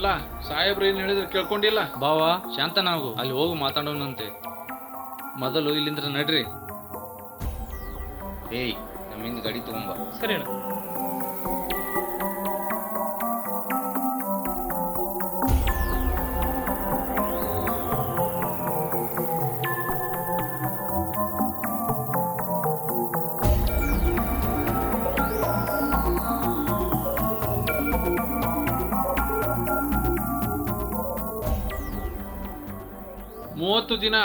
ಅಲ್ಲ ಸಾಹೇಬ್ರು ಏನ್ ಹೇಳಿದ್ರು ಕೇಳ್ಕೊಂಡಿಲ್ಲ? ಬಾವ ಶಾಂತನಾಗು. ಅಲ್ಲಿ ಹೋಗಿ ಮಾತಾಡೋಣಂತೆ. ಮೊದಲು ಇಲ್ಲಿಂದ ನಡ್ರಿ. ಏಯ್ ನಮ್ಮಿಂದ ಗಾಡಿ ತಗೊಂಬ. ಸರಿ ಅಣ್ಣ. ದಿನ,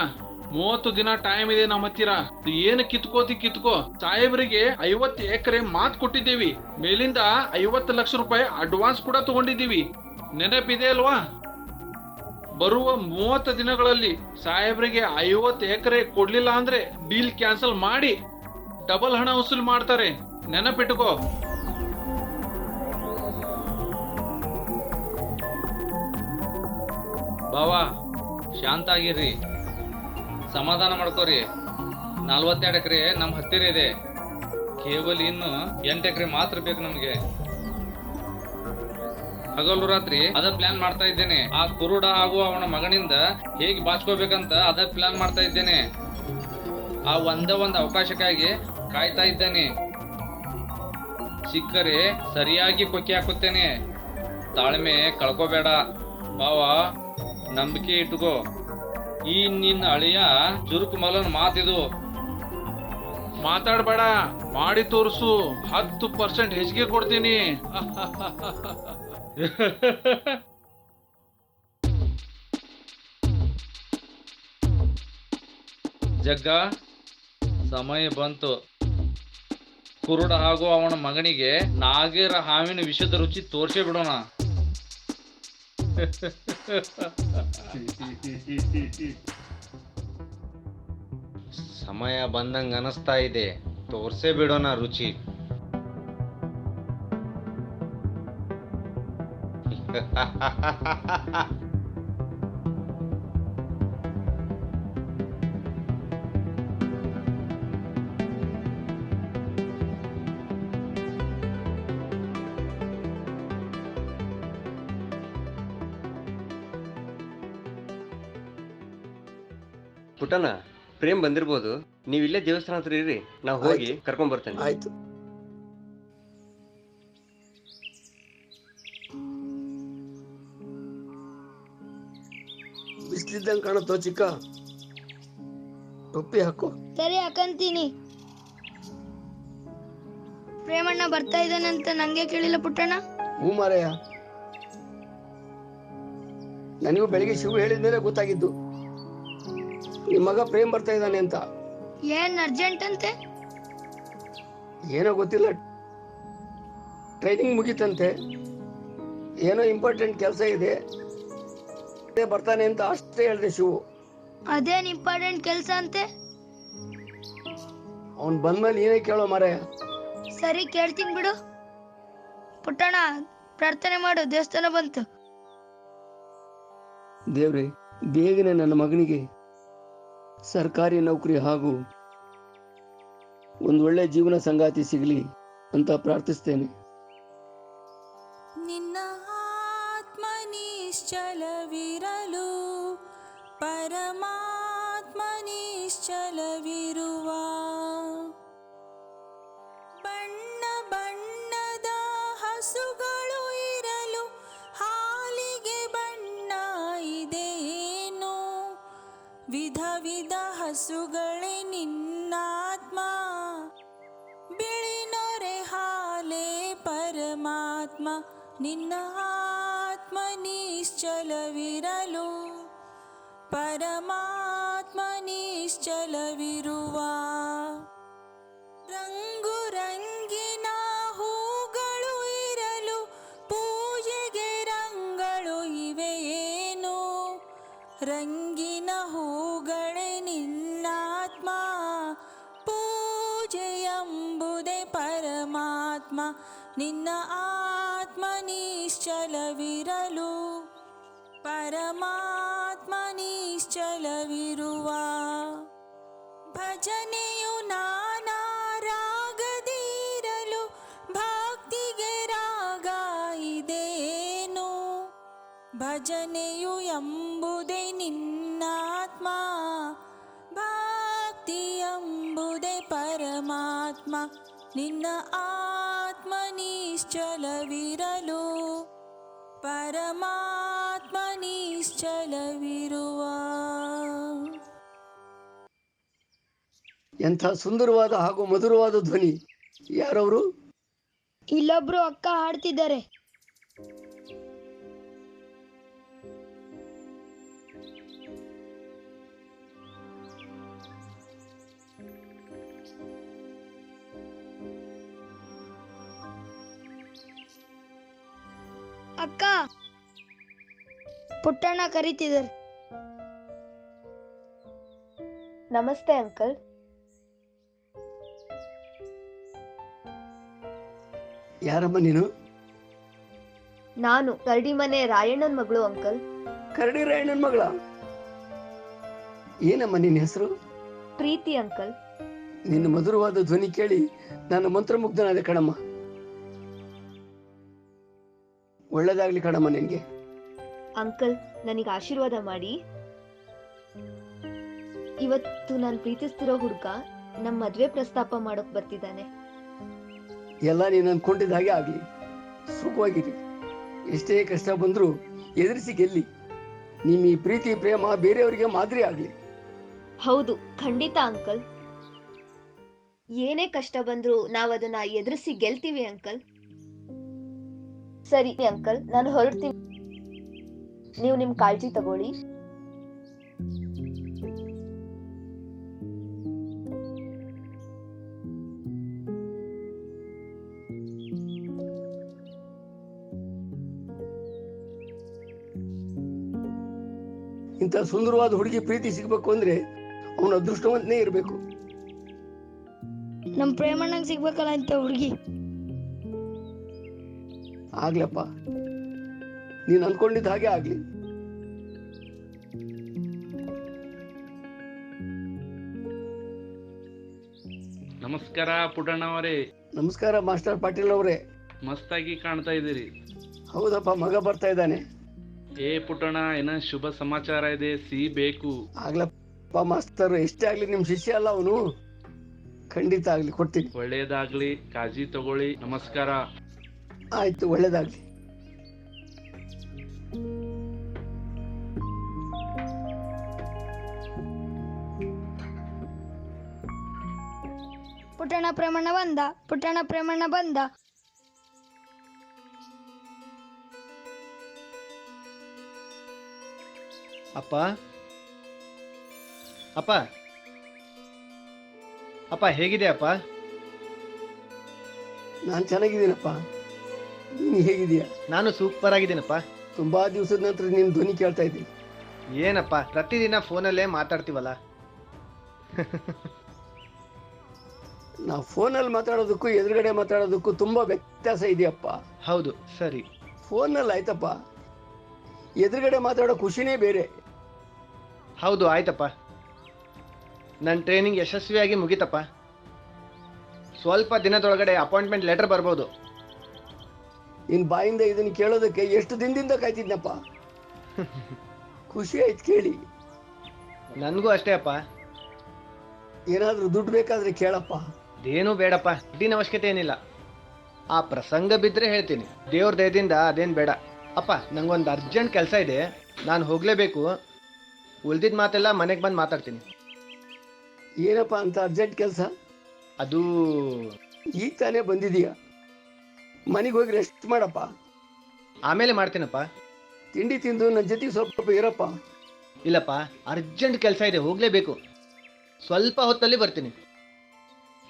ಮೂವತ್ತು ದಿನ ಟೈಮ್ ಇದೆ ನಮ್ಮ ಹತ್ತಿರ. ಏನು ಕಿತ್ಕೋತಿ ಕಿತ್ಕೋ. ಸಾಹೇಬರಿಗೆ ಐವತ್ತು ಎಕರೆ ಮಾತ್ ಕೊಟ್ಟಿದ್ದೀವಿ. ಮೇಲಿಂದ ಐವತ್ತು ಲಕ್ಷ ರೂಪಾಯಿ ಅಡ್ವಾನ್ಸ್ ಕೂಡ ತಗೊಂಡಿದ್ದೀವಿ. ನೆನಪಿದೆ ಅಲ್ವಾ? ಬರುವ ಮೂವತ್ತು ದಿನಗಳಲ್ಲಿ ಸಾಹೇಬರಿಗೆ ಐವತ್ತು ಎಕರೆ ಕೊಡ್ಲಿಲ್ಲ ಅಂದ್ರೆ ಡೀಲ್ ಕ್ಯಾನ್ಸಲ್ ಮಾಡಿ ಡಬಲ್ ಹಣ ವಸೂಲಿ ಮಾಡ್ತಾರೆ. ನೆನಪಿಟ್ಕೋ. ಬಾವಾ ಶಾಂತ ಆಗಿರ್ರಿ ಸಮಾಧಾನ ಮಾಡ್ಕೋರಿ. ನಲ್ವತ್ತೆರಡು ಎಕರೆ ನಮ್ಮ ಹತ್ತಿರ ಇದೆ. ಕೇವಲ ಇನ್ನು ಎಂಟು ಎಕರೆ ಮಾತ್ರ ಬೇಕು ನಮಗೆ. ಹಗಲು ರಾತ್ರಿ ಅದ ಪ್ಲಾನ್ ಮಾಡ್ತಾ ಇದ್ದೇನೆ. ಆ ಕುರುಡ ಹಾಗೂ ಅವನ ಮಗನಿಂದ ಹೇಗೆ ಬಾಚ್ಕೋಬೇಕಂತ ಅದ ಪ್ಲಾನ್ ಮಾಡ್ತಾ ಇದ್ದೇನೆ. ಆ ಒಂದೇ ಒಂದು ಅವಕಾಶಕ್ಕಾಗಿ ಕಾಯ್ತಾ ಇದ್ದೇನೆ. ಸಿಕ್ಕರೆ ಸರಿಯಾಗಿ ಕೊಕ್ಕಿ ಹಾಕುತ್ತೇನೆ. ತಾಳ್ಮೆ ಕಳ್ಕೋಬೇಡ. ಬಾವ, ನಂಬಿಕೆ ಇಟ್ಕೋ. ಈ ನಿನ್ನ ಅಳಿಯ ಚುರುಕು ಮಲನ್ ಮಾತಿದು ಮಾತಾಡ್ಬೇಡ ಮಾಡಿ ತೋರಿಸು. ಹತ್ತು ಪರ್ಸೆಂಟ್ ಹೆಚ್ಚಿಗೆ ಕೊಡ್ತೀನಿ. ಜಗ್ಗ ಸಮಯ ಬಂತು. ಕುರುಡ ಹಾಗೂ ಅವನ ಮಗನಿಗೆ ನಾಗೇರ ಹಾವಿನ ವಿಷದ ರುಚಿ ತೋರಿಸೇ ಬಿಡೋಣ. ಸಮಯ ಬಂದಂಗ ಅನಿಸ್ತಾ ಇದೆ. ತೋರ್ಸೇ ಬಿಡೋಣ ರುಚಿ. ಪುಟ್ಟನ ಪ್ರೇಮ್ ಬಂದಿರ್ಬೋದು. ನೀವ್ ಇಲ್ಲೇ ದೇವಸ್ಥಾನ ಹತ್ರ ಇರ್ರಿ ನಾವು ಹೋಗಿ ಕರ್ಕೊಂಡ್ ಬರ್ತೇನೆ. ಆಯ್ತು. ಬಿಸ್ಲಿದ್ದಂಗೆ ಕಾಣುತ್ತೋ ಚಿಕ್ಕ? ಟೊಪ್ಪಿ ಹಾಕು. ಸರಿ ಹಾಕಂತೀನಿ. ಪ್ರೇಮಣ್ಣ ಬರ್ತಾ ಅಂತ ನಂಗೆ ಕೇಳಿಲ್ಲ ಪುಟ್ಟಣ್ಣ. ಹೂ ಮಾರಯ್ಯ ನನಗೂ ಬೆಳಿಗ್ಗೆ ಶಿವ ಹೇಳಿದ್ಮೇಲೆ ಗೊತ್ತಾಗಿದ್ದು. ನಿಮ್ಮ ಮಗ ಪ್ರೇಮ್ ಬರ್ತಾ ಇದ್ದಾನೆ ಅಂತ. ಏನ್ ಅರ್ಜೆಂಟ್ ಅಂತೆ? ಏನೋ ಗೊತ್ತಿಲ್ಲ. ಟ್ರೈನಿಂಗ್ ಮುಗೀತಂತೆ. ಏನೋ ಇಂಪಾರ್ಟೆಂಟ್ ಕೆಲಸ ಇದೆ. ಅದೇ ಬರ್ತಾನೆ ಅಂತ ಅಷ್ಟೇ ಹೇಳಿದೆ ಶಿವು. ಅದೇನ್ ಇಂಪಾರ್ಟೆಂಟ್ ಕೆಲಸ ಅಂತೆ? ಅವ್ನು ಬಂದ್ಮೇಲೆ ಏನೇ ಕೇಳೋ ಮಾರೇ. ಸರಿ ಕೇಳ್ತೀನಿ ಬಿಡು. ಪುಟ್ಟಣ ಪ್ರಾರ್ಥನೆ ಮಾಡು ದೇವಸ್ಥಾನ ಬಂತು. ದೇವ್ರಿ ಬೇಗನೆ ನನ್ನ ಮಗನಿಗೆ ಸರ್ಕಾರಿ ನೌಕರಿ ಹಾಗೂ ಒಂದು ಒಳ್ಳೆ ಜೀವನ ಸಂಗಾತಿ ಸಿಗಲಿ ಅಂತ ಪ್ರಾರ್ಥಿಸ್ತೇನೆ. ನಿನ್ನ परमात्मा निन्नात्मनिश्चलविरलो परमात्मनिश्चलविरुवा ನಿನ್ನ ಆತ್ಮ ನಿಶ್ಚಲವಿರಲು, ಪರಮಾತ್ಮ ನಿಶ್ಚಲವಿರುವ. ಭಜನೆಯು ನಾನಾ ರಾಗದಿರಲು, ಭಕ್ತಿಗೆ ರಾಗ ಇದೇನು? ಭಜನೆಯು ಎಂಬುದೇ ನಿನ್ನಾತ್ಮ, ಭಕ್ತಿ ಎಂಬುದೇ ಪರಮಾತ್ಮ. ನಿನ್ನ ಆತ್ಮ ನಿಶ್ಚಲವಿರಲು ಪರಮಾತ್ಮ ನಿಶ್ಚಲವಿರುವ. ಎಂಥ ಸುಂದರವಾದ ಹಾಗೂ ಮಧುರವಾದ ಧ್ವನಿ ಯಾರವರು? ಇಲ್ಲೊಬ್ರು ಅಕ್ಕ ಹಾಡ್ತಿದ್ದಾರೆ. ಅಕ್ಕ. ಪುಟ್ಟಣ್ಣ ಕರೀತಿದ್ದಾರೆ. ನಮಸ್ತೆ ಅಂಕಲ್. ಯಾರಮ್ಮ ನೀನು? ನಾನು ಕರಡಿ ಮನೆ ರಾಯಣ್ಣನ್ ಮಗಳು ಅಂಕಲ್. ಕರಡಿ ರಾಯಣ್ಣನ ಮಗಳ? ಏನಮ್ಮ ನಿನ್ನ ಹೆಸರು? ಪ್ರೀತಿ ಅಂಕಲ್. ನಿನ್ನ ಮಧುರವಾದ ಧ್ವನಿ ಕೇಳಿ ನಾನು ಮಂತ್ರಮುಗ್ಧನಾದ ಕಣಮ್ಮ. ಒಳ್ಳೇದಾಗ್ಲಿ ಕಣಮ್ಮ ನಿನ್ಗೆ. ಅಂಕಲ್ ನನಗೆ ಆಶೀರ್ವಾದ ಮಾಡಿ. ಇವತ್ತು ನಾನು ಪ್ರೀತಿಸ್ತಿರೋ ಹುಡುಗ ನಮ್ಮ ಮದ್ವೆ ಪ್ರಸ್ತಾಪ ಮಾಡೋಕ್ ಬರ್ತಿದ್ದಾನೆ. ಎಲ್ಲ ನೀನು ಅನ್ಕೊಂಡಿದ್ದ ಹಾಗೆ ಆಗ್ಲಿ. ಸುಖವಾಗಿರಿ. ಎಷ್ಟೇ ಕಷ್ಟ ಬಂದರೂ ಎದುರಿಸಿ ಗೆಲ್ಲಿ. ನಿಮ್ಮ ಈ ಪ್ರೀತಿ ಪ್ರೇಮ ಬೇರೆಯವರಿಗೆ ಮಾದರಿ ಆಗ್ಲಿ. ಹೌದು ಖಂಡಿತ ಅಂಕಲ್. ಏನೇ ಕಷ್ಟ ಬಂದ್ರು ನಾವದನ್ನ ಎದುರಿಸಿ ಗೆಲ್ತೀವಿ ಅಂಕಲ್. ಸರಿ ಅಂಕಲ್ ನಾನು ಹೊರಡ್ತೀನಿ. ನೀವು ನಿಮ್ ಕಾಳಜಿ ತಗೊಳ್ಳಿ. ಇಂಥ ಸುಂದರವಾದ ಹುಡುಗಿ ಪ್ರೀತಿ ಸಿಗ್ಬೇಕು ಅಂದ್ರೆ ಅವನ ಅದೃಷ್ಟವಂತನೇ ಇರಬೇಕು. ನಮ್ ಪ್ರೇಮಣ್ಣಂಗ್ ಸಿಗ್ಬೇಕಲ್ಲ ಇಂಥ ಹುಡುಗಿ. ಆಗ್ಲಪ್ಪ. ನೀನು ಅನ್ಕೊಂಡಿದ್ದ ಹಾಗೆ ಆಗ್ಲಿ. ನಮಸ್ಕಾರ ಪುಟಣ್ಣ ಅವರೇ. ನಮಸ್ಕಾರ ಮಾಸ್ಟರ್ ಪಾಟೀಲ್ ಅವರೇ. ಮಸ್ತಾಗಿ ಕಾಣ್ತಾ ಇದ್ದೀರಿ. ಹೌದಪ್ಪ ಮಗ ಬರ್ತಾ ಇದ್ದಾನೆ. ಏ ಪುಟಣ ಏನ ಶುಭ ಸಮಾಚಾರ ಇದೆ? ಸಿ ಬೇಕು. ಆಗ್ಲಪ್ಪ ಮಾಸ್ತರ್ ಎಷ್ಟೇ ಆಗ್ಲಿ ನಿಮ್ ಶಿಷ್ಯ ಅಲ್ಲ ಅವನು. ಖಂಡಿತ ಆಗ್ಲಿ ಕೊಡ್ತೀನಿ. ಒಳ್ಳೇದಾಗ್ಲಿ ಕಾಳಜಿ ತಗೊಳ್ಳಿ. ನಮಸ್ಕಾರ. ಆಯ್ತು ಒಳ್ಳೇದಾಗ್ಲಿ. ಪುಟ್ಟಣ ಪ್ರೇಮಣ್ಣ ಬಂದ ಪುಟ್ಟಣ ಪ್ರೇಮಣ್ಣ ಬಂದ. ಅಪ್ಪ ಅಪ್ಪ ಅಪ್ಪ ಹೇಗಿದೆ ಅಪ್ಪ? ನಾನು ಚೆನ್ನಾಗಿದ್ದೀನಪ್ಪ. ನೀನ್ ಹೇಗಿದೀಯ ನಾನು ಸೂಪರ್ ಆಗಿದ್ದೀನಪ್ಪ. ತುಂಬಾ ದಿವಸದ ನಂತರ ನಿನ್ನ ಧ್ವನಿ ಕೇಳ್ತಾ ಇದ್ದೀನಿ. ಏನಪ್ಪ ಪ್ರತಿದಿನ ಫೋನಲ್ಲೇ ಮಾತಾಡ್ತೀವಲ್ಲ? ನಾವು ಫೋನಲ್ಲಿ ಮಾತಾಡೋದಕ್ಕೂ ಎದುರುಗಡೆ ಮಾತಾಡೋದಕ್ಕೂ ತುಂಬಾ ವ್ಯತ್ಯಾಸ ಇದೆಯಪ್ಪ. ಹೌದು ಸರಿ. ಫೋನಲ್ಲಿ ಆಯ್ತಪ್ಪ. ಎದುರುಗಡೆ ಮಾತಾಡೋ ಖುಷಿನೇ ಬೇರೆ. ಹೌದು ಆಯ್ತಪ್ಪ. ನನ್ನ ಟ್ರೈನಿಂಗ್ ಯಶಸ್ವಿಯಾಗಿ ಮುಗಿತಪ್ಪ. ಸ್ವಲ್ಪ ದಿನದೊಳಗಡೆ ಅಪಾಯಿಂಟ್ಮೆಂಟ್ ಲೆಟರ್ ಬರ್ಬೋದು. ನಿನ್ ಬಾಯಿಂದ ಇದನ್ನ ಕೇಳೋದಕ್ಕೆ ಎಷ್ಟು ದಿನದಿಂದ ಕಾಯ್ತಿದ್ನಪ್ಪ? ಖುಷಿ ಆಯ್ತು ಕೇಳಿ. ನನಗೂ ಅಷ್ಟೇ ಅಪ್ಪ. ಏನಾದ್ರೂ ದುಡ್ಡು ಬೇಕಾದ್ರೆ ಕೇಳಪ್ಪ. ಅದೇನೂ ಬೇಡಪ್ಪ ದುಡ್ಡಿನ ಅವಶ್ಯಕತೆ ಏನಿಲ್ಲ. ಆ ಪ್ರಸಂಗ ಬಿದ್ದರೆ ಹೇಳ್ತೀನಿ ದೇವ್ರ ದಯದಿಂದ ಅದೇನು ಬೇಡ. ಅಪ್ಪ ನಂಗೊಂದು ಅರ್ಜೆಂಟ್ ಕೆಲಸ ಇದೆ ನಾನು ಹೋಗಲೇಬೇಕು. ಉಳ್ದಿದ್ದ ಮಾತೆಲ್ಲ ಮನೆಗೆ ಬಂದು ಮಾತಾಡ್ತೀನಿ. ಏನಪ್ಪ ಅಂತ ಅರ್ಜೆಂಟ್ ಕೆಲಸ? ಅದು ಈಗ ತಾನೇ ಬಂದಿದೀಯ ಮನೆಗೆ ಹೋಗಿ ರೆಸ್ಟ್ ಮಾಡಪ್ಪ. ಆಮೇಲೆ ಮಾಡ್ತೀನಪ್ಪ. ತಿಂಡಿ ತಿಂದು ನನ್ನ ಜೊತೆಗೆ ಸ್ವಲ್ಪ ಇರಪ್ಪ. ಇಲ್ಲಪ್ಪ ಅರ್ಜೆಂಟ್ ಕೆಲಸ ಇದೆ ಹೋಗಲೇಬೇಕು. ಸ್ವಲ್ಪ ಹೊತ್ತಲ್ಲಿ ಬರ್ತೀನಿ.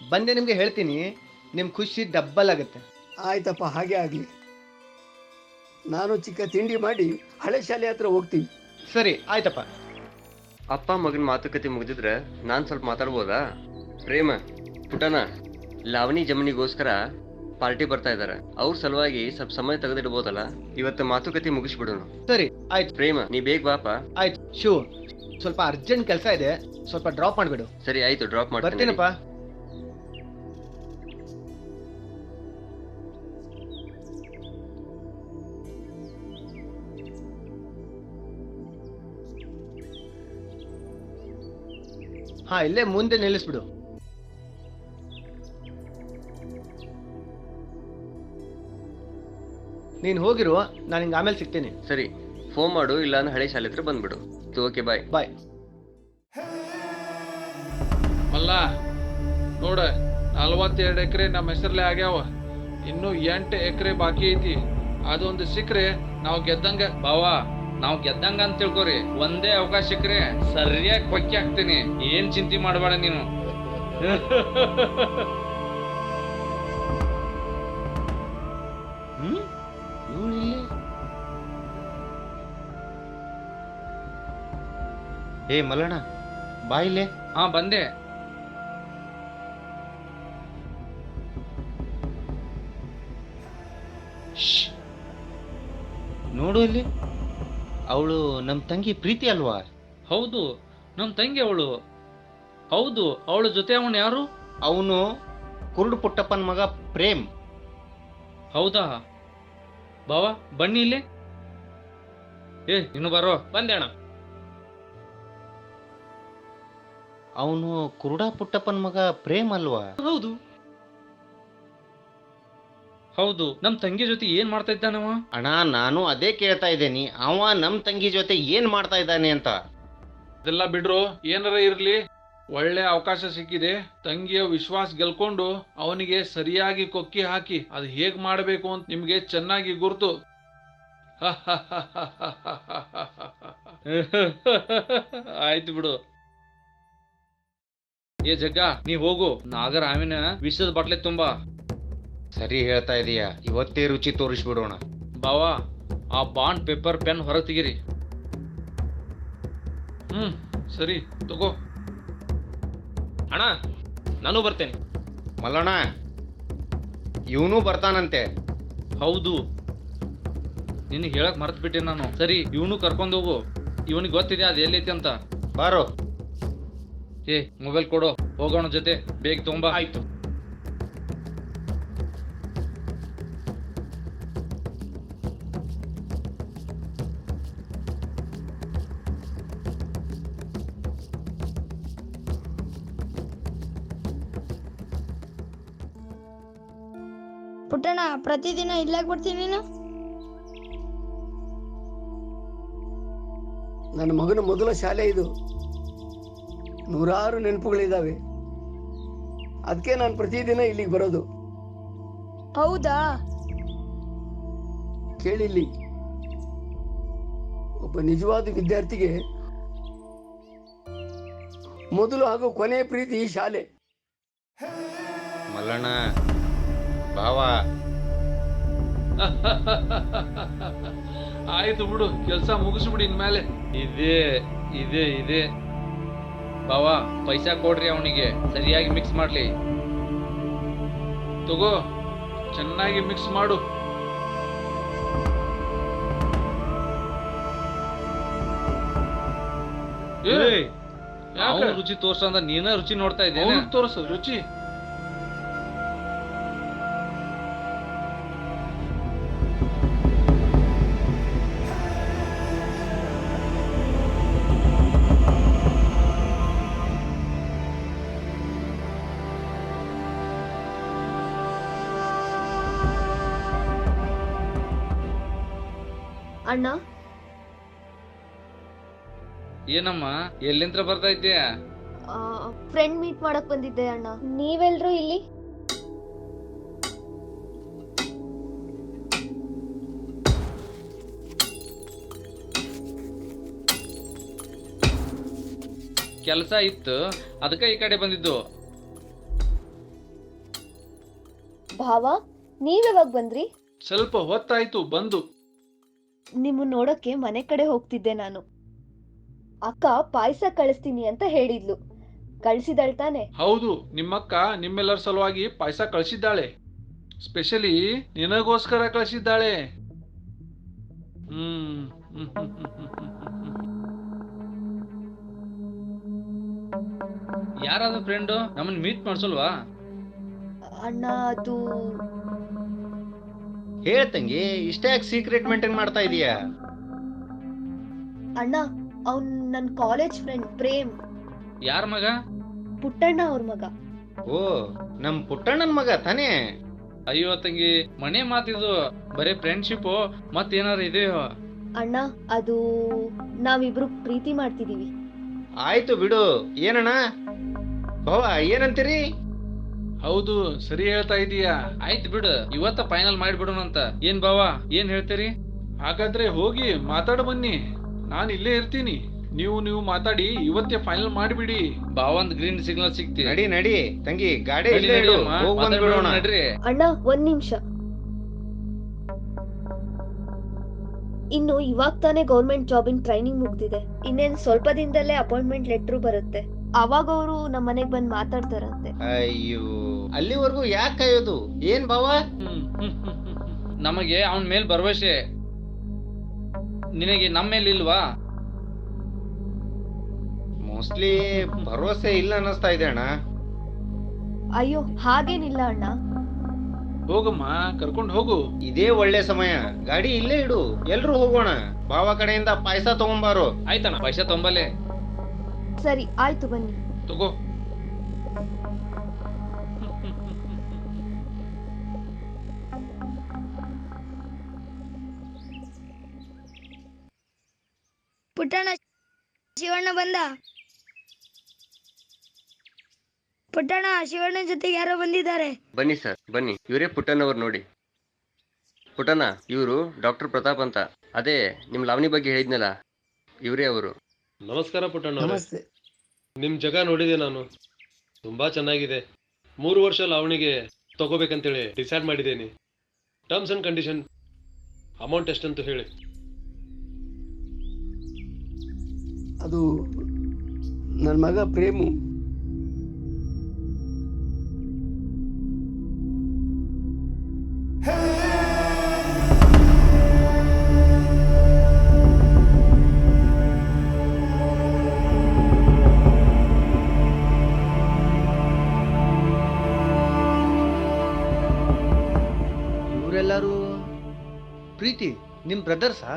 ಬಂದೆ ನಿಮಗೆ ಹೇಳ್ತೀನಿ ನಿಮ್ಮ ಖುಷಿ ಡಬ್ಬಲ್ ಆಗುತ್ತೆ. ಆಯ್ತಪ್ಪ ಹಾಗೆ ಆಗಲಿ. ನಾನು ಚಿಕ್ಕ ತಿಂಡಿ ಮಾಡಿ ಹಳೆ ಶಾಲೆ ಹತ್ರ ಹೋಗ್ತೀನಿ. ಸರಿ ಆಯ್ತಪ್ಪ. ಅಪ್ಪ ಮಗನ ಮಾತುಕತೆ ಮುಗಿದಿದ್ರೆ ನಾನು ಸ್ವಲ್ಪ ಮಾತಾಡ್ಬೋದಾ? ಪ್ರೇಮ ಪುಟನ ಲಾವಣಿ ಜಮನಿಗೋಸ್ಕರ ಪಾರ್ಟಿ ಬರ್ತಾ ಇದಾರೆ. ಅವ್ರ ಸಲುವಾಗಿ ಸ್ವಲ್ಪ ಸಮಯ ತೆಗೆದಿಡ್ಬೋದಲ್ಲ? ಇವತ್ತು ಮಾತುಕತೆ ಮುಗಿಸ್ಬಿಡೋಣ. ಸರಿ ಆಯ್ತು. ಪ್ರೇಮ ನೀ ಬೇಗ ಬಾಪ ಆಯ್ತು ಶೂ ಸ್ವಲ್ಪ ಅರ್ಜೆಂಟ್ ಕೆಲಸ ಇದೆ ಸ್ವಲ್ಪ ಡ್ರಾಪ್ ಮಾಡ್ಬಿಡು. ಸರಿ ಆಯ್ತು ಡ್ರಾಪ್ ಮಾಡ್ತೀನಿ. ಬರ್ತೀನಪ್ಪ. ಹಾ ಇಲ್ಲೇ ಮುಂದೆ ನಿಲ್ಲಿಸ್ಬಿಡು. ನೀನು ಹೋಗಿರು ನಾನು ಹಿಂಗೆ ಆಮೇಲೆ ಸಿಗ್ತೀನಿ. ಸರಿ ಫೋನ್ ಮಾಡು ಇಲ್ಲ ಅಂದ್ರೆ ಹಳೆ ಶಾಲೆ ಹತ್ರ ಬಂದ್ಬಿಡು. ಓಕೆ ಬಾಯ್ ಬಾಯ್ ಮಲ್ಲ ನೋಡ ನಲ್ವತ್ತೆರಡು ಎಕರೆ ನಮ್ಮ ಹೆಸರಲ್ಲಿ ಆಗ್ಯಾವ. ಇನ್ನು ಎಂಟು ಎಕರೆ ಬಾಕಿ ಐತಿ. ಅದೊಂದು ಸಿಕ್ಕರೆ ನಾವು ಗೆದ್ದಂಗ ಬಾವಾ ನಾವು ಗೆದ್ದಂಗ ಅಂತ ತಿಳ್ಕೊರಿ. ಒಂದೇ ಅವಕಾಶ ಸಿಕ್ಕರೆ ಸರಿಯಾಗಿ ಪಕ್ಕಿ ಹಾಕ್ತೀನಿ ಏನ್ ಚಿಂತೆ ಮಾಡಬೇಡ ನೀನು. ಏ ಮಲ್ಲಣ್ಣ ಬಾಯಿಲೆ ಹಾ ಬಂದೆ. ನೋಡು ಇಲ್ಲಿ ಅವಳು ನಮ್ಮ ತಂಗಿ ಪ್ರೀತಿ ಅಲ್ವಾ? ಹೌದು ನಮ್ಮ ತಂಗಿ ಅವಳು. ಹೌದು ಅವಳ ಜೊತೆ ಅವನು ಯಾರು? ಅವನು ಕುರುಡು ಪುಟ್ಟಪ್ಪನ ಮಗ ಪ್ರೇಮ್. ಹೌದಾ? ಬಾವಾ ಬನ್ನಿ ಇಲ್ಲಿ. ಏ ಇನ್ನು ಬರೋ ಬಂದೆ ಅಣ್ಣ. ಅವನು ಕುರುಡ ಪುಟ್ಟಪ್ಪನ ಮಗ ಪ್ರೇಮ್ ಅಲ್ವಾ? ಹೌದು. ಹೌದು ನಮ್ ತಂಗಿ ಜೊತೆ ಏನ್ ಮಾಡ್ತಾ ಇದ್ದಾನವ? ಅಣ್ಣ ನಾನು ಅದೇ ಕೇಳ್ತಾ ಇದ್ದೀನಿ. ಅವ ನಮ್ಮ ತಂಗಿ ಜೊತೆ ಏನ್ ಮಾಡ್ತಾ ಇದ್ದಾನೆ ಅಂತ? ಅದೆಲ್ಲ ಬಿಡ್ರು ಏನಾರ ಇರ್ಲಿ. ಒಳ್ಳೆ ಅವಕಾಶ ಸಿಕ್ಕಿದೆ. ತಂಗಿಯ ವಿಶ್ವಾಸ ಗೆಲ್ಕೊಂಡು ಅವನಿಗೆ ಸರಿಯಾಗಿ ಕೊಕ್ಕಿ ಹಾಕಿ ಅದು ಹೇಗ್ ಮಾಡಬೇಕು ಅಂತ ನಿಮ್ಗೆ ಚೆನ್ನಾಗಿ ಗುರ್ತು. ಆಯ್ತು ಬಿಡು. ಏ ಜಗ್ಗ ನೀ ಹೋಗು. ನಾಗರ ಆಮಿನ ವಿಷದ ಬಟ್ಲೆ ತುಂಬಾ. ಸರಿ ಹೇಳ್ತಾ ಇದೀಯಾ. ಇವತ್ತೇ ರುಚಿ ತೋರಿಸ್ಬಿಡೋಣ. ಬಾವಾ ಆ ಬಾಂಡ್ ಪೇಪರ್ ಪೆನ್ ಹೊರಗೆ ತೆಗಿರಿ. ಹ್ಮ್ ಸರಿ ತಗೋ. ಅಣ್ಣ ನಾನು ಬರ್ತೇನೆ. ಮಲ್ಲಣ್ಣ ಇವನು ಬರ್ತಾನಂತೆ. ಹೌದು. ನಿನಗೆ ಹೇಳಕ್ ಮರ್ತ್ ಬಿಟ್ಟೆ ನಾನು. ಸರಿ ಇವನು ಕರ್ಕೊಂಡು ಹೋಗು. ಇವನಿಗೆ ಗೊತ್ತಿದೆ ಅದು ಎಲ್ಲೈತಿ ಅಂತ. ಬಾರೋ. ಏ ಮೊಬೈಲ್ ಕೊಡು. ಹೋಗೋಣ ಜೊತೆ. ಬೇಗ ತುಂಬಾ ಆಯ್ತು. ಪುಟ್ಟಣ್ಣ ಪ್ರತಿದಿನ ಇಲ್ಲಾಕ್ ಬರ್ತೀನಿ ನೀನು? ನನ್ನ ಮಗನ ಮೊದಲ ಶಾಲೆ ಇದು. ನೂರಾರು ನೆನಪುಗಳಿದ್ದಾವೆ ಅದಕ್ಕೆ ನಾನು ಪ್ರತಿದಿನ ಇಲ್ಲಿಗೆ ಬರೋದು. ಹೌದಾ? ಕೇಳಿಲ್ಲಿ. ಒಬ್ಬ ನಿಜವಾದ ವಿದ್ಯಾರ್ಥಿಗೆ ಮೊದಲು ಹಾಗೂ ಕೊನೆ ಪ್ರೀತಿ ಈ ಶಾಲೆ. ಮಲ್ಲಣ್ಣ ಭಾವ ಆಯ್ತು ಬಿಡು ಕೆಲಸ ಮುಗಿಸ್ಬಿಡಿ ಇನ್ಮೇಲೆ. ಇದೇ ಇದೆ ಇದೆ. ಬಾವಾ ಪೈಸಾ ಕೊಡ್ರಿ ಅವನಿಗೆ. ಸರಿಯಾಗಿ ಮಿಕ್ಸ್ ಮಾಡ್ಲಿ. ತಗೋ ಚೆನ್ನಾಗಿ ಮಿಕ್ಸ್ ಮಾಡು. ಏ, ತೋರ್ಸ ರುಚಿ ತೋರ್ಸಂದ ನೀನ ರುಚಿ ನೋಡ್ತಾ ಇದ್ದೀನಿ. ತೋರ್ಸು ರುಚಿ. ಅಣ್ಣ? ಏನಮ್ಮ ಎಲ್ಲಿಂತ್ರ ಬರ್ತಾ ಇದ್ದೀಯ? ಫ್ರೆಂಡ್ ಮೀಟ್ ಮಾಡಕ್ ಬಂದಿದ್ದೆ ಅಣ್ಣ. ನೀವೆಲ್ರು ಇಲ್ಲಿ? ಕೆಲಸ ಇತ್ತು ಅದಕ್ಕೆ ಈ ಕಡೆ ಬಂದಿದ್ದು. ಭಾವ ನೀವ್ಯಾವಾಗ ಬಂದ್ರಿ? ಸ್ವಲ್ಪ ಹೊತ್ತಾಯ್ತು ಬಂದು. ನಿಮ್ಮ ನೋಡಕ್ಕೆ ಮನೆ ಕಡೆ ಹೋಗ್ತಿದ್ದೆ ನಾನು. ಅಕ್ಕ ಪಾಯಸ ಕಳಿಸ್ತೀನಿ ಅಂತ ಹೇಳಿದ್ಲು. ಕಳ್ಸಿದಳ್ ತಾನೆ? ಹೌದು ನಿಮ್ಮಕ್ಕ ನಿಮ್ಮೆಲ್ಲರ ಸಲುವಾಗಿ ಪಾಯಸ ಕಳಿಸಿದ್ದಾಳೆ. ಸ್ಪೆಷಲಿ ನಿನಗೋಸ್ಕರ ಕಳಿಸಿದ್ದಾಳೆ. ಹ್ಮ್. ಯಾರಾದ್ರೂ ಫ್ರೆಂಡು ನಮ್ಮನ್ನ ಮೀಟ್ ಮಾಡ್ಸಲ್ವಾ? ಅಣ್ಣ ಅದು ಹೇಳ್ತಂಗಿ ತಂಗಿ ಯಾಕೆ ಸೀಕ್ರೆಟ್ ಮೇಂಟೈನ್ ಮಾಡ್ತಾ ಇದೀಯಾ? ಅಣ್ಣ ಅವ್ನ್ ನನ್ ಕಾಲೇಜ್ ಫ್ರೆಂಡ್ ಪ್ರೇಮ್. ಯಾರ ಮಗ? ಪುಟ್ಟಣ್ಣ ಅವ್ರ ಮಗ. ಓ ನಮ್ ಪುಟ್ಟಣ್ಣನ ಮಗ ತಾನೇ? ಅಯ್ಯೋ ತಂಗಿ ಮನೆ ಮಾತಿದು ಬರೀ ಫ್ರೆಂಡ್ಶಿಪ್ ಮತ್ತೇನಾರ ಇದೆಯೋ? ಅಣ್ಣ ಅದು ನಾವಿಬ್ರು ಪ್ರೀತಿ ಮಾಡ್ತಿದೀವಿ. ಆಯ್ತು ಬಿಡು ಏನಣ್ಣ? ಭವ ಏನಂತೀರಿ? ಹೌದು ಸರಿ ಹೇಳ್ತಾ ಇದೀಯಾ? ಆಯ್ತು ಬಿಡು ಇವತ್ತ ಫೈನಲ್ ಮಾಡಿಬಿಡೋಣಂತ. ಏನ್ ಬಾವಾ ಏನ್ ಹೇಳ್ತೀರಿ? ಹಾಗಾದ್ರೆ ಹೋಗಿ ಮಾತಾಡ ಬನ್ನಿ. ನಾನು ಇಲ್ಲೇ ಇರ್ತೀನಿ. ನೀವು ನೀವು ಮಾತಾಡಿ ಇವತ್ತೇ ಫೈನಲ್ ಮಾಡಿಬಿಡಿ. ಬಾವಂದ್ ಗ್ರೀನ್ ಸಿಗ್ನಲ್ ಸಿಕ್ತಿ. ನಡಿ ನಡಿ. ತಂಗಿ ಗಾಡಿ ನಡಿ, ಇಲ್ಲೇ ನಡಿ ಇಡು ಅಮ್ಮ, ಹೋಗ್ ಮಾತಾಡ್ಬಿಡೋಣ ನಡ್ರಿ. ಅಣ್ಣ ಒಂದ್ ನಿಮಿಷ. ಇನ್ನು ಇವಾಗ ತಾನೇ ಗೌರ್ಮೆಂಟ್ ಜಾಬಿನ್ ಟ್ರೈನಿಂಗ್ ಮುಗ್ದಿದೆ. ಇನ್ನೇನ್ ಸ್ವಲ್ಪ ದಿನದಲ್ಲೇ ಅಪಾಯಿಂಟ್ಮೆಂಟ್ ಲೆಟ್ರು ಬರುತ್ತೆ. ಅವಾಗ ಅವರು ನಮ್ಮ ಮನೆಗ್ ಬಂದ್ ಮಾತಾಡ್ತಾರಂತೆ. ಅಯ್ಯೋ ಅಲ್ಲಿವರೆಗೂ ಯಾಕೆ ಕಾಯೋದು ಏನ್ ಭಾವ? ಹ್ಮ್. ನಮಗೆ ಅವನ್ ಮೇಲ್ ಭರವಸೆ. ನಿನಗೆ ನಮ್ಮ ಮೇಲೆ ಇಲ್ವಾ? ಮೋಸ್ಟ್ಲಿ ಭರವಸೆ ಇಲ್ಲ ಅನ್ನಿಸ್ತಾ ಇದೆ ಅಣ್ಣ. ಅಯ್ಯೋ ಹಾಗೇನಿಲ್ಲ ಅಣ್ಣ. ಹೋಗಮ್ಮ ಕರ್ಕೊಂಡು ಹೋಗು. ಇದೇ ಒಳ್ಳೆ ಸಮಯ. ಗಾಡಿ ಇಲ್ಲೇ ಇಡು. ಎಲ್ರು ಹೋಗೋಣ. ಬಾವ ಕಡೆಯಿಂದ ಪಾಯಸ ತಗೊಂಬಾರು. ಆಯ್ತಣ್ಣ ಪೈಸಾ ತೊಂಬಲೆ ಸರಿ ಆಯ್ತು ಬನ್ನಿ. ತಗೋ. ಪುಟ್ಟಣ್ಣ ಶಿವಣ್ಣ ಬಂದ? ಪುಟ್ಟಣ್ಣ ಶಿವಣ್ಣ ಜೊತೆಗೆ ಯಾರೋ ಬಂದಿದ್ದಾರೆ. ಬನ್ನಿ ಸರ್ ಬನ್ನಿ. ಇವರೇ ಪುಟ್ಟಣ್ಣವ್ರು ನೋಡಿ. ಪುಟ್ಟಣ್ಣ ಇವರು ಡಾಕ್ಟರ್ ಪ್ರತಾಪ್ ಅಂತ. ಅದೇ ನಿಮ್ಮ ಲಾವಣಿ ಬಗ್ಗೆ ಹೇಳಿದ್ನಲ್ಲ ಇವರೇ ಅವರು. ನಮಸ್ಕಾರ ಪುಟ್ಟಣ್ಣ ನಮಸ್ತೆ. ನಿಮ್ಮ ಜಗ ನೋಡಿದೆ ನಾನು. ತುಂಬಾ ಚೆನ್ನಾಗಿದೆ. ಮೂರು ವರ್ಷ ಲಾವಣಿಗೆ ತಗೋಬೇಕಂತೇಳಿ ಡಿಸೈಡ್ ಮಾಡಿದ್ದೀನಿ. ಟರ್ಮ್ಸ್ ಅಂಡ್ ಕಂಡೀಷನ್ ಅಮೌಂಟ್ ಎಷ್ಟಂತ ಹೇಳಿ. ಅದು ನನ್ನ ಮಗ ಪ್ರೇಮು. ಪ್ರೀತಿ ನಿಮ್ ಬ್ರದರ್ಸಾ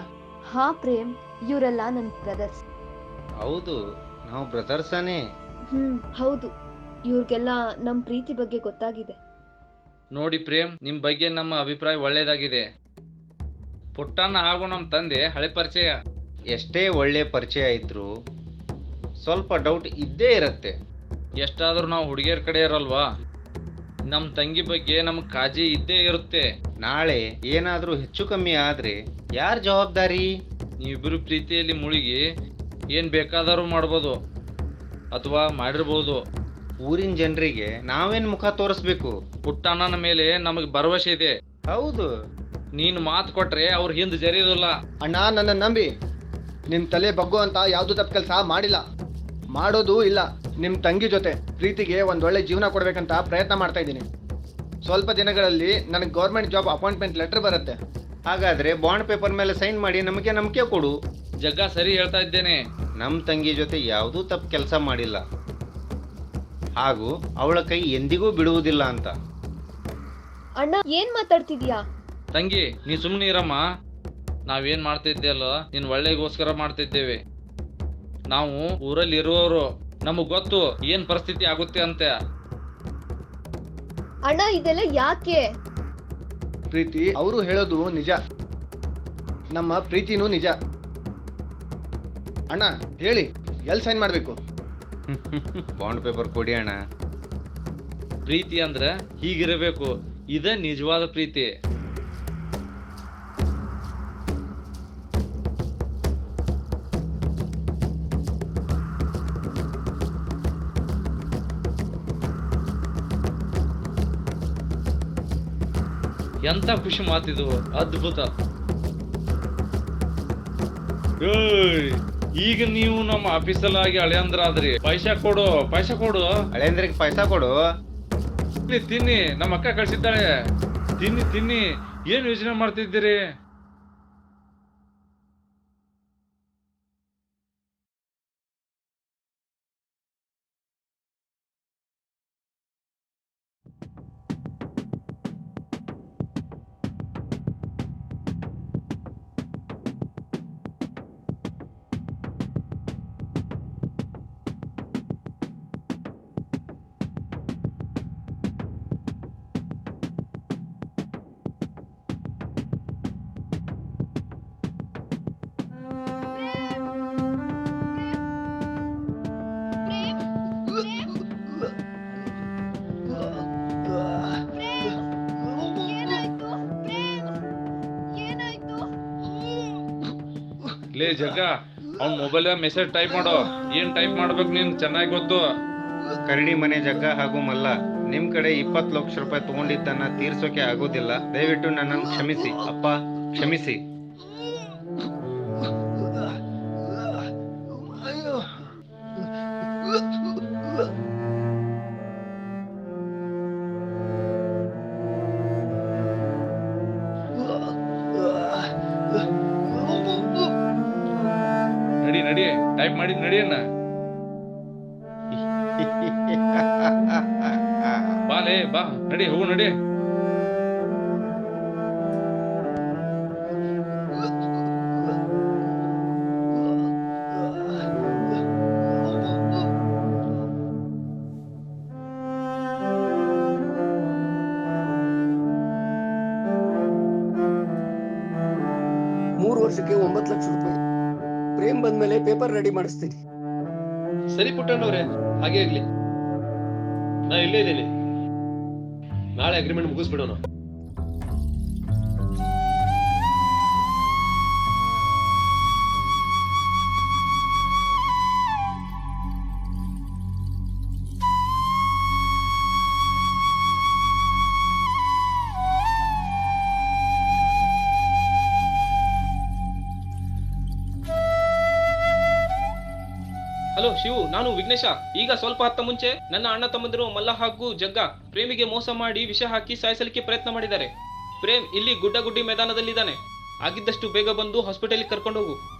ಹಾ ಪ್ರೇಮ್ ಇವರೆಲ್ಲ ನನ್ ಬ್ರದರ್ಸ್ ಹೌದು ನಾವು ಬ್ರದರ್ಸಾನೆ ಹ್ಮ್ ಹೌದು. ಇವ್ರಿಗೆಲ್ಲ ನಮ್ ಪ್ರೀತಿ ಬಗ್ಗೆ ಗೊತ್ತಾಗಿದೆ. ನೋಡಿ ಪ್ರೇಮ್ ನಿಮ್ ಬಗ್ಗೆ ನಮ್ಮ ಅಭಿಪ್ರಾಯ ಒಳ್ಳೇದಾಗಿದೆ. ಪುಟ್ಟಣ್ಣ ಹಾಗೂ ನಮ್ಮ ತಂದೆ ಹಳೆ ಪರಿಚಯ. ಎಷ್ಟೇ ಒಳ್ಳೆ ಪರಿಚಯ ಇದ್ರು ಸ್ವಲ್ಪ ಡೌಟ್ ಇದ್ದೇ ಇರತ್ತೆ. ಎಷ್ಟಾದ್ರೂ ನಾವು ಹುಡುಗಿಯರ ಕಡೆ ಇರಲ್ವಾ? ನಮ್ಮ ತಂಗಿ ಬಗ್ಗೆ ನಮ್ಗೆ ಕಾಜಿ ಇದ್ದೇ ಇರುತ್ತೆ. ನಾಳೆ ಏನಾದ್ರೂ ಹೆಚ್ಚು ಕಮ್ಮಿ ಆದ್ರೆ ಯಾರ್ ಜವಾಬ್ದಾರಿ? ನೀವಿಬ್ಬರು ಪ್ರೀತಿಯಲ್ಲಿ ಮುಳುಗಿ ಏನ್ ಬೇಕಾದರೂ ಮಾಡ್ಬೋದು ಅಥವಾ ಮಾಡಿರ್ಬೋದು. ಊರಿನ ಜನರಿಗೆ ನಾವೇನ್ ಮುಖ ತೋರಿಸ್ಬೇಕು? ಪುಟ್ಟಣ್ಣನ ಮೇಲೆ ನಮಗೆ ಭರವಸೆ ಇದೆ. ಹೌದು. ನೀನು ಮಾತು ಕೊಟ್ರೆ ಅವ್ರ ಹಿಂದೆ ಜರಿಯೋದಿಲ್ಲ. ಅಣ್ಣ ನನ್ನ ನಂಬಿ. ನಿಮ್ ತಲೆ ಬಗ್ಗು ಅಂತ ಯಾವ್ದು ತಪ್ಪು ಕೆಲಸ ಮಾಡಿಲ್ಲ. ಮಾಡೋದು ಇಲ್ಲ. ನಿಮ್ಮ ತಂಗಿ ಜೊತೆ ಪ್ರೀತಿಗೆ ಒಂದೊಳ್ಳೆ ಒಳ್ಳೆ ಜೀವನ ಕೊಡಬೇಕಂತ ಪ್ರಯತ್ನ ಮಾಡ್ತಾ ಇದ್ದೀನಿ. ಸ್ವಲ್ಪ ದಿನಗಳಲ್ಲಿ ನನಗೆ ಗೌರ್ಮೆಂಟ್ ಜಾಬ್ ಅಪಾಯಿಂಟ್ಮೆಂಟ್ ಲೆಟರ್ ಬರುತ್ತೆ. ಹಾಗಾದ್ರೆ ಬಾಂಡ್ ಪೇಪರ್ ಮೇಲೆ ಸೈನ್ ಮಾಡಿ ನಮಗೆ ನಂಬಿಕೆ ಕೊಡು. ಜಗ್ಗ ಸರಿ ಹೇಳ್ತಾ ಇದ್ದೇನೆ. ನಮ್ಮ ತಂಗಿ ಜೊತೆ ಯಾವುದೂ ತಪ್ಪು ಕೆಲಸ ಮಾಡಿಲ್ಲ. ಹಾಗೂ ಅವಳ ಕೈ ಎಂದಿಗೂ ಬಿಡುವುದಿಲ್ಲ ಅಂತ. ಅಣ್ಣ ಏನ್ ಮಾತಾಡ್ತಿದ್ಯಾ? ತಂಗಿ ನೀ ಸುಮ್ಮನೆ ಇರಮ್ಮ. ನಾವೇನ್ ಮಾಡ್ತಿದ್ದೆ ಅಲ್ಲ? ನಿನ್ ಒಳ್ಳೆಗೋಸ್ಕರ ಮಾಡ್ತಿದ್ದೇವೆ. ನಾವು ಊರಲ್ಲಿ ಇರುವವರು ನಮಗ್ ಗೊತ್ತು ಏನ್ ಪರಿಸ್ಥಿತಿ ಆಗುತ್ತೆ ಅಂತ. ಅಣ್ಣ ಇದೆಲ್ಲ ಯಾಕೆ? ಪ್ರೀತಿ ಅವರು ಹೇಳೋದು ನಿಜ. ನಮ್ಮ ಪ್ರೀತಿನೂ ನಿಜ. ಅಣ್ಣ ಹೇಳಿ ಎಲ್ಲಿ ಸೈನ್ ಮಾಡಬೇಕು? ಬಾಂಡ್ ಪೇಪರ್ ಕೊಡಿ ಅಣ್ಣ. ಪ್ರೀತಿ ಅಂದ್ರೆ ಹೀಗಿರಬೇಕು. ಇದೇ ನಿಜವಾದ ಪ್ರೀತಿ. ಎಂತ ಖುಷಿ ಮಾತಿದು ಅದ್ಭುತ. ಈಗ ನೀವು ನಮ್ಮ ಆಫೀಸಲ್ಲಾಗಿ ಅಳಿಯಂದ್ರಾದ್ರಿ. ಪೈಸಾ ಕೊಡು ಪೈಸಾ ಕೊಡು. ಹಳೇಂದ್ರಿಗೆ ಪೈಸಾ ಕೊಡು. ತಿನ್ನಿ ತಿನ್ನಿ ನಮ್ಮ ಅಕ್ಕ ಕಳ್ಸಿದ್ದಾಳೆ. ತಿನ್ನಿ ತಿನ್ನಿ. ಏನ್ ಯೋಚನೆ ಮಾಡ್ತಿದ್ದೀರಿ? ಜಗ್ಗ, ಅವ್ನ ಮೊಬೈಲ್ ಮೆಸೇಜ್ ಟೈಪ್ ಮಾಡೋ. ಏನ್ ಟೈಪ್ ಮಾಡ್ಬೇಕು ನೀನ್? ಚೆನ್ನಾಗಿ ಗೊತ್ತು. ಕರಡಿ ಮನೆ ಜಗ್ಗ ಹಾಗೂ ಮಲ್ಲ, ನಿಮ್ ಕಡೆ ಇಪ್ಪತ್ತು ಲಕ್ಷ ರೂಪಾಯಿ ತಗೊಂಡಿದ್ದನ್ನ ತೀರ್ಸೋಕೆ ಆಗೋದಿಲ್ಲ. ದಯವಿಟ್ಟು ನನ್ನನ್ನು ಕ್ಷಮಿಸಿ. ಅಪ್ಪ, ಕ್ಷಮಿಸಿ. ಟೈಪ್ ಮಾಡಿ ರೆಡಿ ಮಾಡಿಸ್ತೀನಿ. ಸರಿ ಪುಟ್ಟಣ್ಣವ್ರೆ ಹಾಗೆ ಆಗ್ಲಿ ನಾ ಇಲ್ಲೇ ಇದ್ದೀನಿ. ನಾಳೆ ಅಗ್ರಿಮೆಂಟ್ ಮುಗಿಸ್ಬಿಡೋಣ. ನಾನು ವಿಘ್ನೇಶ. ಈಗ ಸ್ವಲ್ಪ ಹತ್ತ ಮುಂಚೆ ನನ್ನ ಅಣ್ಣ ತಮ್ಮಂದಿರು ಮಲ್ಲ ಹಾಗೂ ಜಗ್ಗ ಪ್ರೇಮಿಗೆ ಮೋಸ ಮಾಡಿ ವಿಷ ಹಾಕಿ ಸಾಯಿಸಲಿಕ್ಕೆ ಪ್ರಯತ್ನ ಮಾಡಿದ್ದಾರೆ. ಪ್ರೇಮ್ ಇಲ್ಲಿ ಗುಡ್ಡಗುಡ್ಡಿ ಮೈದಾನದಲ್ಲಿದ್ದಾನೆ. ಆಗಿದ್ದಷ್ಟು ಬೇಗ ಬಂದು ಹಾಸ್ಪಿಟಲ್ಗೆ ಕರ್ಕೊಂಡು ಹೋಗು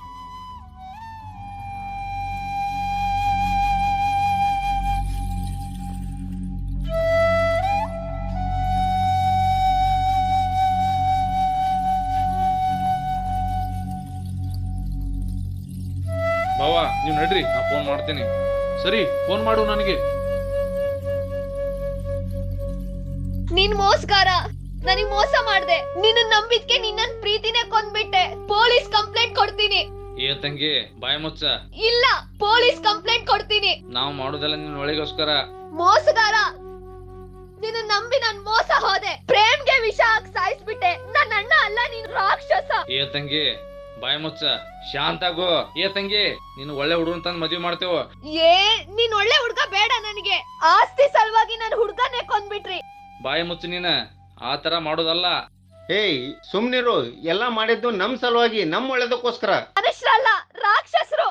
ನೀವ್ ನಡ್ರಿ ನಾ ಫೋನ್ ಮಾಡ್ತೀನಿ. ಸರಿ ಫೋನ್ ಮಾಡು ನನಗೆ. ನೀನ್ ಮೋಸ್ಗಾರ ನನಗ್ ಮೋಸ ಮಾಡ್ದೆ. ನಿನ್ನ ನಂಬಿಕೆ ನಿನ್ನ ಪ್ರೀತಿನೇ ಕೊಂದ್ಬಿಟ್ಟೆ. ಪೊಲೀಸ್ ಕಂಪ್ಲೇಂಟ್ ಕೊಡ್ತೀನಿ. ಏ ತಂಗಿ ಬಾಯ್ ಮುಚ್ಚ. ಇಲ್ಲ ಪೊಲೀಸ್ ಕಂಪ್ಲೇಂಟ್ ಕೊಡ್ತೀನಿ. ನಾವು ಮಾಡೋದೆಲ್ಲ ನಿನ್ನ ಒಳಗೋಸ್ಕರ. ಮೋಸಗಾರ ನಿನ್ನ ನಂಬಿ ನಾನ್ ಮೋಸ ಹೋದೆ. ಪ್ರೇಮ್ಗೆ ವಿಷ ಹಾಕ್ ಸಾಯಿಸ್ಬಿಟ್ಟೆ. ನನ್ನ ಅಣ್ಣ ಅಲ್ಲ ನೀನ್ ರಾಕ್ಷಸ. ಏ ತಂಗಿ ಬಾಯ್ ಮುಚ್ಚ. ಶಾಂತ ಗೋ ಏ ತಂಗಿ ನೀನು ಒಳ್ಳೆ ಹುಡುಗ ತಂದ್ ಮದ್ವೆ ಮಾಡ್ತೇವ. ಏ ನೀನ್ ಒಳ್ಳೆ ಹುಡ್ಗ ಬೇಡ ನನಗೆ. ಆಸ್ತಿ ಸಲುವಾಗಿ ನನ್ ಹುಡ್ಗನೇ ಕೊಂದ್ಬಿಟ್ರಿ. ಬಾಯಿ ಮುಚ್ಚ ನೀನ. ಆ ತರ ಮಾಡೋದಲ್ಲ. ಏಯ್ ಸುಮ್ನಿರು. ಎಲ್ಲ ಮಾಡಿದ್ದು ನಮ್ ಸಲುವಾಗಿ ನಮ್ ಒಳ್ಳೇದಕ್ಕೋಸ್ಕರ. ಮನುಷ್ಯರಲ್ಲ ರಾಕ್ಷಸರು.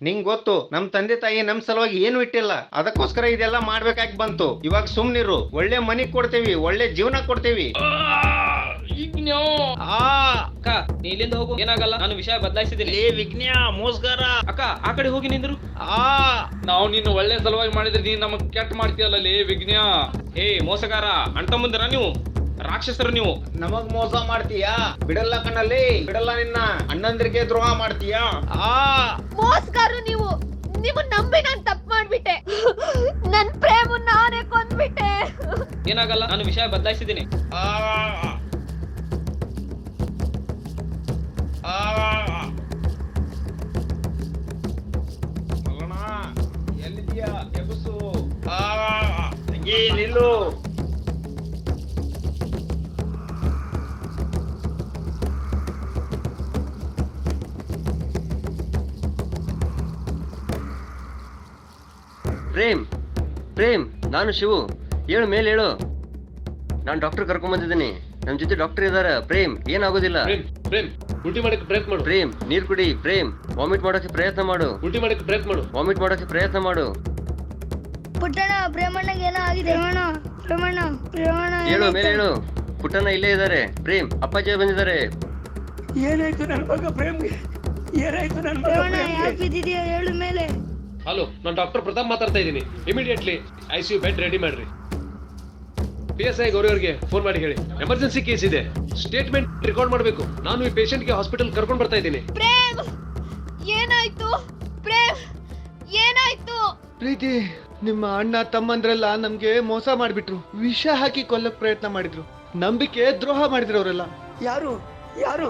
ನಿಂಗ್ ಗೊತ್ತು ನಮ್ ತಂದೆ ತಾಯಿ ನಮ್ ಸಲುವಾಗಿ ಏನು ಇಟ್ಟಿಲ್ಲ. ಅದಕ್ಕೋಸ್ಕರ ಇದೆಲ್ಲ ಮಾಡ್ಬೇಕಾಗಿ ಬಂತು. ಇವಾಗ ಸುಮ್ನಿರು. ಒಳ್ಳೆ ಮನಿ ಕೊಡ್ತೇವಿ ಒಳ್ಳೆ ಜೀವನ ಕೊಡ್ತೇವಿ. ಅಕ್ಕ ನೀ ಇಲ್ಲಿಂದ ಹೋಗು. ಏನಾಗಲ್ಲ? ನಾನು ವಿಷಯ ಬದಲಾಯಿಸಿದ್ದೀನಿ. ವಿಘ್ನ್ಯ ಮೋಸ್ಗಾರ. ಅಕ್ಕ ಆ ಕಡೆ ಹೋಗಿ ನಿಂದ್ರು. ಆ. ನಾವು ನಿನ್ನ ಒಳ್ಳೆ ಸಲುವಾಗಿ ಮಾಡಿದ್ರೆ ನೀನ್ ನಮಗ್ ಕೆಟ್ಟ ಮಾಡ್ತೀಯಲ್ಲ ಲೇ ವಿಘ್ನ್ಯ. ಏ ಮೋಸಗಾರ ಅಂಟ ಮುಂದಿರ ನೀವು? ರಾಕ್ಷಸರು ನೀವು? ನಮಗ್ ಮೋಸ ಮಾಡ್ತೀಯಾ? ಬಿಡಲ್ಲ ಕಣ್ಣಲ್ಲಿ ಬಿಡಲ್ಲ ನಿನ್ನ. ಅಣ್ಣಂದ್ರಿಗೆ ದ್ರೋಹ ಮಾಡ್ತೀಯಾ? ಮೋಸ್ಗಾರು ನೀವು. ನೀವು ನಂಬಿ ನಾನ್ ತಪ್ಪು ಮಾಡ್ಬಿಟ್ಟೆ. ನನ್ ಪ್ರೇಮ ನಾನೇ ಕೊಂದ್ಬಿಟ್ಟೆ. ಏನಾಗಲ್ಲ? ನಾನು ವಿಷಯ ಬದಲಾಯಿಸಿದ್ದೀನಿ. ಪ್ರೇಮ್ ಪ್ರೇಮ್, ನಾನು ಶಿವು. ಹೇಳು, ಮೇಲೆ ಹೇಳು. ನಾನು ಡಾಕ್ಟರ್ ಕರ್ಕೊಂಡ್ ಬಂದಿದ್ದೀನಿ. ನಮ್ಮ ಜೊತೆ ಡಾಕ್ಟರ್ ಇದ್ದಾರೆ ಪ್ರೇಮ್, ಏನಾಗೋದಿಲ್ಲ? ಪ್ರೇಮ್. ಉಲ್ಟಿ ಮಾಡಕ್ಕೆ ಪ್ರಯತ್ನ ಮಾಡು. ಪ್ರೇಮ್ ನೀರ್ ಕುಡಿ ಪ್ರೇಮ್. ವಾಮಿಟ್ ಮಾಡೋಕೆ ಪ್ರಯತ್ನ ಮಾಡು. ಉಲ್ಟಿ ಮಾಡಕ್ಕೆ ಪ್ರಯತ್ನ ಮಾಡು. ವಾಮಿಟ್ ಮಾಡೋಕೆ ಪ್ರಯತ್ನ ಮಾಡು. ಪುಟ್ಟಣ್ಣ ಪ್ರೇಮಣ್ಣಗೆ ಏನೋ ಆಗಿದೆ. ಪ್ರೇಮಣ್ಣ ಪ್ರೇಮಣ್ಣ ಪ್ರೇಮಣ್ಣ ಹೇಳು ಮೇಲೆ ಹೇಳು. ಪುಟ್ಟಣ್ಣ ಇಲ್ಲೇ ಇದ್ದಾರೆ. ಪ್ರೇಮ್ ಅಪ್ಪಾಜಿ ಬಂದಿದ್ದಾರೆ. ಏನಾಯ್ತು ನನ್ನ ಮಗ ಪ್ರೇಮ್ಗೆ? ಏನಾಯ್ತು ನನ್ನ ಮಗ ಪ್ರೇಮಣ್ಣ ಯಾಕೆ ಬಿದ್ದಿದೆಯಾ? ಹೇಳು ಮೇಲೆ. ಹಲೋ ನಾನು ಡಾಕ್ಟರ್ ಪ್ರತಾಪ್ ಮಾತಾಡ್ತಾ ಇದ್ದೀನಿ. Immediately I C U bed ready ಮಾಡ್ರಿ. ಪಿ ಎಸ್ ಐ ಗೌರಿ ಅವ್ರಿಗೆ ಫೋನ್ ಮಾಡಿ ಹೇಳಿ. ಎಮರ್ಜೆನ್ಸಿ ಕೇಸ್ ಇದೆ. ಸ್ಟೇಟ್ಮೆಂಟ್ ರೆಕಾರ್ಡ್ ಮಾಡಬೇಕು. ನಾನು ಈ ಪೇಷಂಟ್ಗೆ ಹಾಸ್ಪಿಟಲ್ ಕರ್ಕೊಂಡು ಬರ್ತಾ ಇದ್ದೀನಿ. ಪ್ರೇಮ್! ಏನಾಯ್ತು? ಪ್ರೇಮ್! ಏನಾಯ್ತು? ಪ್ರೀತಿ ನಿಮ್ಮ ಅಣ್ಣ ತಮ್ಮಂದ್ರೆಲ್ಲ ನಮ್ಗೆ ಮೋಸ ಮಾಡ್ಬಿಟ್ರು. ವಿಷ ಹಾಕಿ ಕೊಲ್ಲಕ್ ಪ್ರಯತ್ನ ಮಾಡಿದ್ರು. ನಂಬಿಕೆ ದ್ರೋಹ ಮಾಡಿದ್ರು ಅವರೆಲ್ಲ ಯಾರು? ಯಾರು?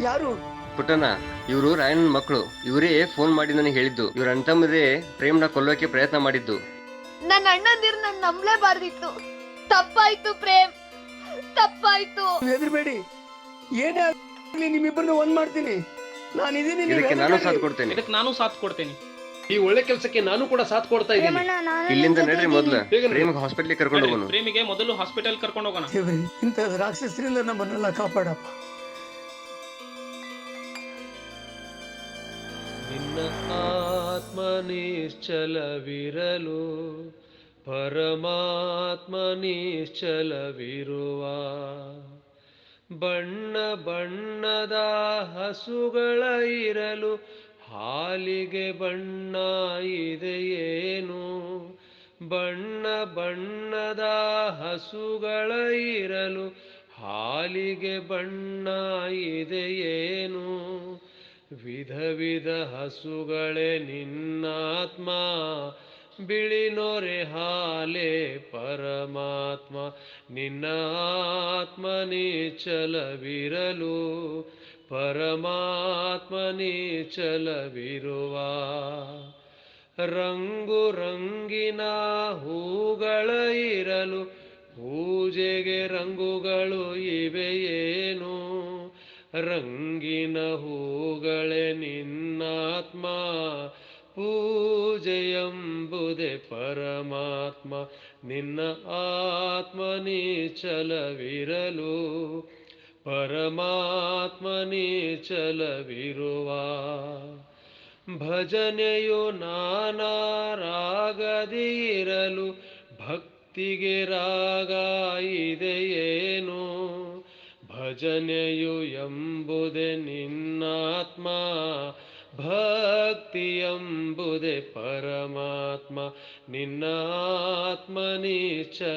ಯಾರು? ಪುಟ್ಟಣ್ಣ ಇವರು ರಾಯಣ್ಣನ ಮಕ್ಕಳು. ಇವರೇ ಫೋನ್ ಮಾಡಿ ನನಗೆ ಹೇಳಿದ್ದು. ಇವ್ರ ಅಣ್ತಮ್ಮದೇ ಪ್ರೇಮ್ನ ಕೊಲ್ಲೋಕೆ ಪ್ರಯತ್ನ ಮಾಡಿದ್ದು. ನನ್ನ ಅಣ್ಣಂದಿರು ನನ್ನ ನಂಬ್ಲೇಬಾರ್ದಿತ್ತು. ತಪ್ಪಾಯ್ತು ಪ್ರೇಮ್. ತಪ್ಪಾಯ್ತು. ಹೆದರ್ಬೇಡಿ. ಏನೇ ಆಗ್ಲಿ ನಿಮ್ಮಿಬ್ಬರನ್ನ ಒಂದ್ ಮಾಡ್ತೀನಿ. ನಾನಿದ್ದೀನಿ ಇದಕ್ಕೆ ನಾನು ಸಾಥ್ ಕೊಡ್ತೇನೆ. ಇದಕ್ಕೆ ನಾನು ಸಾಥ್ ಕೊಡ್ತೇನೆ. ಈ ಒಳ್ಳೆ ಕೆಲಸಕ್ಕೆ ನಾನು ಕೂಡ ಸಾಥ್ ಕೊಡ್ತಾ ಇದ್ದೀನಿ. ಪ್ರೇಮಣ್ಣ ನಾನು ಇಲ್ಲಿಂದ ನಡ್ರಿ ಮೊದ್ಲು. ಪ್ರೇಮಿಗೆ ಹಾಸ್ಪಿಟ್ಲಿಗೆ ಕರ್ಕೊಂಡು ಹೋಗೋಣ. ಪ್ರೇಮಿಗೆ ಮೊದಲು ಹಾಸ್ಪಿಟಲ್ ಕರ್ಕೊಂಡು ಹೋಗೋಣ. ದೇವ್ರೆ ಇಂಥ ರಾಕ್ಷಸರಿಂದ ನಮ್ಮನ್ನೆಲ್ಲ ಕಾಪಾಡಪ್ಪ. ನಿನ್ನ ಆತ್ಮ ನಿಶ್ಚಲವಿರಲು ಪರಮಾತ್ಮ ನಿಶ್ಚಲವಿರುವ ಬಣ್ಣ ಬಣ್ಣದ ಹಸುಗಳ ಇರಲು ಹಾಲಿಗೆ ಬಣ್ಣ ಇದೆಯೇನು ಬಣ್ಣ ಬಣ್ಣದ ಹಸುಗಳ ಇರಲು ಹಾಲಿಗೆ ಬಣ್ಣ ಇದೆಯೇನು ವಿಧ ವಿಧ ಹಸುಗಳೇ ನಿನ್ನಾತ್ಮ ಬಿಳಿ ನೊರೆ ಹಾಲೆ ಪರಮಾತ್ಮ, ನಿನ್ನ ಆತ್ಮ ಚಲವಿರಲು. ಪರಮಾತ್ಮ ಚಲವಿರುವ ರಂಗು ರಂಗಿನ ಹೂಗಳ ಇರಲು. ಪೂಜೆಗೆ ರಂಗುಗಳು ಇವೆಯೇನು ರಂಗಿನ ಹೂಗಳೇ ನಿನ್ನಾತ್ಮ ಪೂಜೆಯಂಬುದೇ ಪರಮಾತ್ಮ. ನಿನ್ನ ಆತ್ಮನಿ ಚಲವಿರಲು, ಪರಮಾತ್ಮ ಚಲವಿರುವ. ಭಜನೆಯು ನಾನಾ ರಾಗದಿರಲು, ಭಕ್ತಿಗೆ ರಾಗ ಇದೆಯೇನು ಭಜನೆಯು ಎಂಬುದೇ ನಿನ್ನಾತ್ಮ. ಭಕ್ತಿ ಎಂಬುದೇ ಪರಮಾತ್ಮ. ನಿನ್ನ ಆತ್ಮ ನೀಚಲವಿರಲು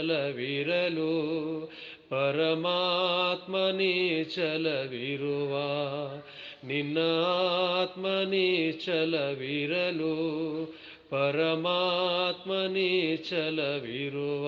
ಪರಮಾತ್ಮ ನೀಚಲವಿರುವ ನಿನ್ನ ಆತ್ಮ ನೀಚಲವಿರಲು ಪರಮಾತ್ಮ ನೀಚಲವಿರುವ